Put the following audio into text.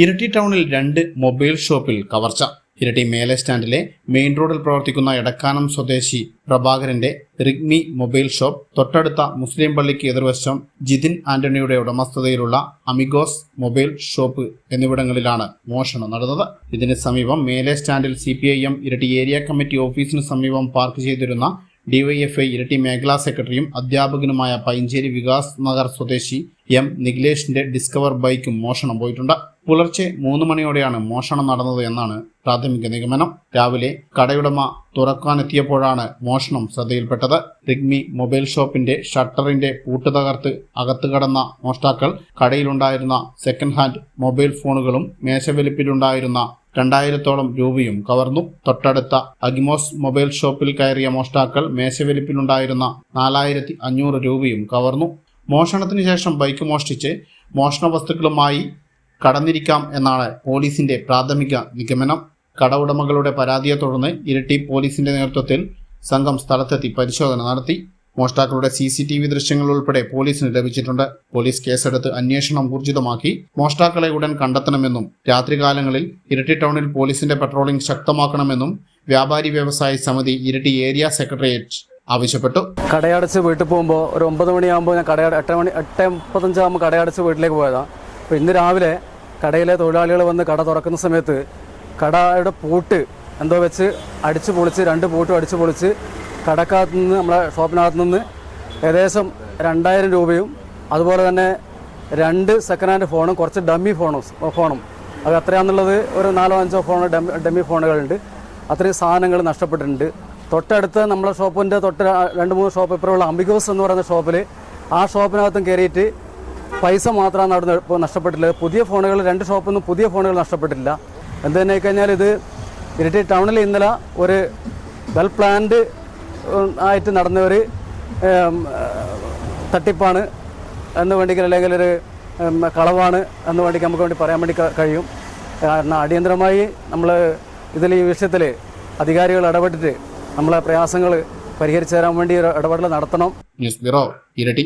ഇരട്ടി ടൗണിൽ രണ്ട് മൊബൈൽ ഷോപ്പിൽ കവർച്ച. ഇരട്ടി മേലെ സ്റ്റാൻഡിലെ മെയിൻ റോഡിൽ പ്രവർത്തിക്കുന്ന എടക്കാനം സ്വദേശി പ്രഭാകരന്റെ റിഗ്മി മൊബൈൽ ഷോപ്പ് തൊട്ടടുത്ത മുസ്ലിം പള്ളിക്ക് എതിർവശം ജിതിൻ ആന്റണിയുടെ ഉടമസ്ഥതയിലുള്ള അമിഗോസ് മൊബൈൽ ഷോപ്പ് എന്നിവിടങ്ങളിലാണ് മോഷണം നടന്നത്. ഇതിന് സമീപം മേലെ സ്റ്റാൻഡിൽ സി ഇരട്ടി ഏരിയ കമ്മിറ്റി ഓഫീസിന് സമീപം പാർക്ക് ചെയ്തിരുന്ന ഡിവൈഎഫ്ഐ ഇരട്ടി മേഖലാ സെക്രട്ടറിയും അധ്യാപകനുമായ പൈഞ്ചേരി വികാസ് നഗർ സ്വദേശി എം നിഖിലേഷിന്റെ ഡിസ്കവർ ബൈക്കും മോഷണം പോയിട്ടുണ്ട്. പുലർച്ചെ മൂന്ന് മണിയോടെയാണ് മോഷണം നടന്നത് എന്നാണ് പ്രാഥമിക നിഗമനം. രാവിലെ കടയുടമ തുറക്കാനെത്തിയപ്പോഴാണ് മോഷണം ശ്രദ്ധയിൽപ്പെട്ടത്. റിഗ്മി മൊബൈൽ ഷോപ്പിന്റെ ഷട്ടറിന്റെ പൂട്ട് തകർത്ത് അകത്തു കടന്ന മോഷ്ടാക്കൾ കടയിലുണ്ടായിരുന്ന സെക്കൻഡ് ഹാൻഡ് മൊബൈൽ ഫോണുകളും മേശവലിപ്പിലുണ്ടായിരുന്ന രണ്ടായിരത്തോളം രൂപയും കവർന്നു. തൊട്ടടുത്ത അഗിമോസ് മൊബൈൽ ഷോപ്പിൽ കയറിയ മോഷ്ടാക്കൾ മേശവലിപ്പിലുണ്ടായിരുന്ന നാലായിരത്തി അഞ്ഞൂറ് രൂപയും കവർന്നു. മോഷണത്തിന് ശേഷം ബൈക്ക് മോഷ്ടിച്ച് മോഷണ വസ്തുക്കളുമായി കടന്നിരിക്കാം എന്നാണ് പോലീസിന്റെ പ്രാഥമിക നിഗമനം. കട ഉടമകളുടെ പരാതിയെ തുടർന്ന് ഇരട്ടി പോലീസിന്റെ നേതൃത്വത്തിൽ സംഘം സ്ഥലത്തെത്തി പരിശോധന നടത്തി. മോഷ്ടാക്കളുടെ സി സി ടി വി ദൃശ്യങ്ങൾ ഉൾപ്പെടെ പോലീസിന് ലഭിച്ചിട്ടുണ്ട്. പോലീസ് കേസെടുത്ത് അന്വേഷണം ഊർജിതമാക്കി. മോഷ്ടാക്കളെ ഉടൻ കണ്ടെത്തണമെന്നും രാത്രികാലങ്ങളിൽ ഇരട്ടി ടൗണിൽ പോലീസിന്റെ പട്രോളിംഗ് ശക്തമാക്കണമെന്നും വ്യാപാരി വ്യവസായി സമിതി ഇരട്ടി ഏരിയ സെക്രട്ടേറിയറ്റ് ആവശ്യപ്പെട്ടു. കടയടച്ച് വീട്ടിൽ പോകുമ്പോൾ ഒരു ഒമ്പത് മണിയാകുമ്പോൾ ഞാൻ കട എട്ട് മണി എട്ട് മുപ്പത്തഞ്ചാകുമ്പോൾ കടയടച്ച് വീട്ടിലേക്ക് പോയതാണ് അപ്പോൾ ഇന്ന് രാവിലെ കടയിലെ തൊഴിലാളികൾ വന്ന് കട തുറക്കുന്ന സമയത്ത് കടയുടെ പൂട്ട് എന്തോ വെച്ച് അടിച്ച് പൊളിച്ച് രണ്ട് പൂട്ടും അടിച്ച് പൊളിച്ച് കടക്കകത്ത് നിന്ന് നമ്മളെ ഷോപ്പിനകത്ത് നിന്ന് ഏകദേശം രണ്ടായിരം രൂപയും അതുപോലെ തന്നെ രണ്ട് സെക്കൻഡ് ഹാൻഡ് ഫോണും കുറച്ച് ഡമ്മി ഫോണും ഫോണും അത് എത്രയാണെന്നുള്ളത് ഒരു നാലോ അഞ്ചോ ഫോൺ ഡമ്മി ഫോണുകളുണ്ട് അത്രയും സാധനങ്ങൾ നഷ്ടപ്പെട്ടിട്ടുണ്ട്. തൊട്ടടുത്ത് നമ്മളെ ഷോപ്പിന്റെ തൊട്ട് രണ്ട് മൂന്ന് ഷോപ്പ് ഇപ്പുറമുള്ള അംബിഗോസ് എന്ന് പറയുന്ന ഷോപ്പിൽ ആ ഷോപ്പിനകത്തും കയറിയിട്ട് പൈസ മാത്രമാണ് അവിടെ നഷ്ടപ്പെട്ടില്ല പുതിയ ഫോണുകൾ രണ്ട് ഷോപ്പിൽ നിന്ന് പുതിയ ഫോണുകൾ നഷ്ടപ്പെട്ടില്ല എന്ത് തന്നെ കഴിഞ്ഞാൽ ഇത് ഇരട്ടി ടൗണിൽ ഇന്നലെ ഒരു വെൽ പ്ലാൻഡ് ആയിട്ട് നടന്ന ഒരു തട്ടിപ്പാണ്. എന്ന് വേണ്ടിക്ക് അല്ലെങ്കിൽ ഒരു കളവാണ് എന്ന് വേണ്ടി നമുക്ക് വേണ്ടി പറയാൻ വേണ്ടി കഴിയും. കാരണം അടിയന്തരമായി നമ്മൾ ഇതിൽ ഈ വിഷയത്തിൽ അധികാരികൾ ഇടപെട്ടിട്ട് നമ്മളെ പ്രയാസങ്ങൾ പരിഹരിച്ചു തരാൻ വേണ്ടി ഒരു ഇടപെടൽ നടത്തണം. ന്യൂസ് ബ്യൂറോ ഇരട്ടി.